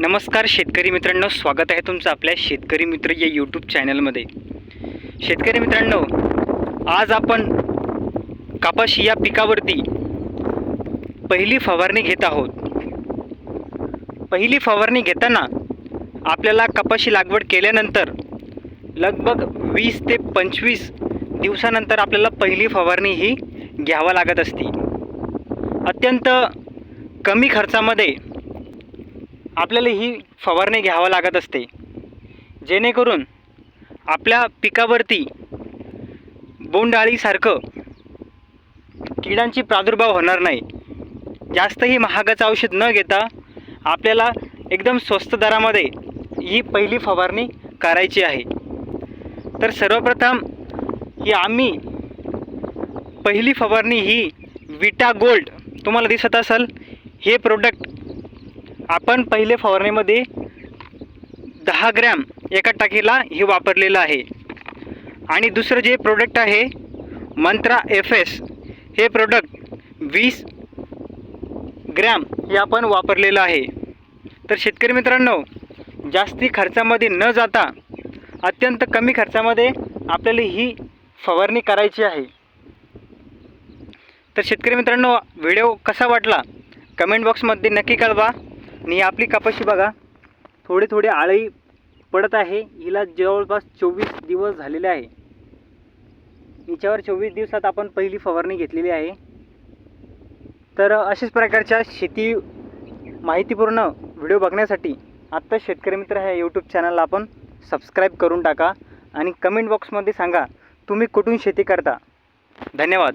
नमस्कार शेतकरी मित्रांनो स्वागत आहे तुमचं आपल्या शेतकरी मित्र या यूट्यूब चॅनलमध्ये शेतकरी मित्रांनो आज आपण कापाशी या पिकावरती पहिली फवारणी घेत आहोत. पहिली फवारणी घेताना आपल्याला कपाशी लागवड केल्यानंतर लगभग वीस ते पंचवीस दिवसानंतर आपल्याला पहिली फवारणी ही घ्यावा लागत असते. अत्यंत कमी खर्चामध्ये आपल्याला ही फवारणी घ्यावं लागत असते. जेणेकरून आपल्या पिकावरती बोंडअळीसारखं किडांची प्रादुर्भाव होणार नाही. जास्तही महागाचं औषध न घेता आपल्याला एकदम स्वस्त दरामध्ये ही पहिली फवारणी करायची आहे. तर सर्वप्रथम ही आम्ही पहिली फवारणी ही विटा गोल्ड तुम्हाला दिसत असेल हे प्रोडक्ट आपण पहिले फवारणीमध्ये दहा ग्रॅम एका टाकीला हे वापरलेलं आहे. आणि दुसरं जे प्रोडक्ट आहे मंत्रा एफ एस हे प्रोडक्ट वीस ग्रॅम हे आपण वापरलेलं आहे. तर शेतकरी मित्रांनो जास्ती खर्चामध्ये न जाता अत्यंत कमी खर्चामध्ये आपल्याला ही फवारणी करायची आहे. तर शेतकरी मित्रांनो व्हिडिओ कसा वाटला? कमेंट बॉक्समध्ये नक्की कळवा. आणि आपली कपाशी बघा. थोडी थोडी आळी पडत आहे. हिला जवळपास चोवीस दिवस झालेले आहे. हिच्यावर चोवीस दिवसात आपण पहिली फवारणी घेतलेली आहे. तर अशाच प्रकारच्या शेती माहितीपूर्ण व्हिडिओ बघण्यासाठी आत्ता शेतकरी मित्र ह्या यूट्यूब चॅनलला आपण सबस्क्राईब करून टाका आणि कमेंट बॉक्समध्ये सांगा तुम्ही कुठून शेती करता? धन्यवाद.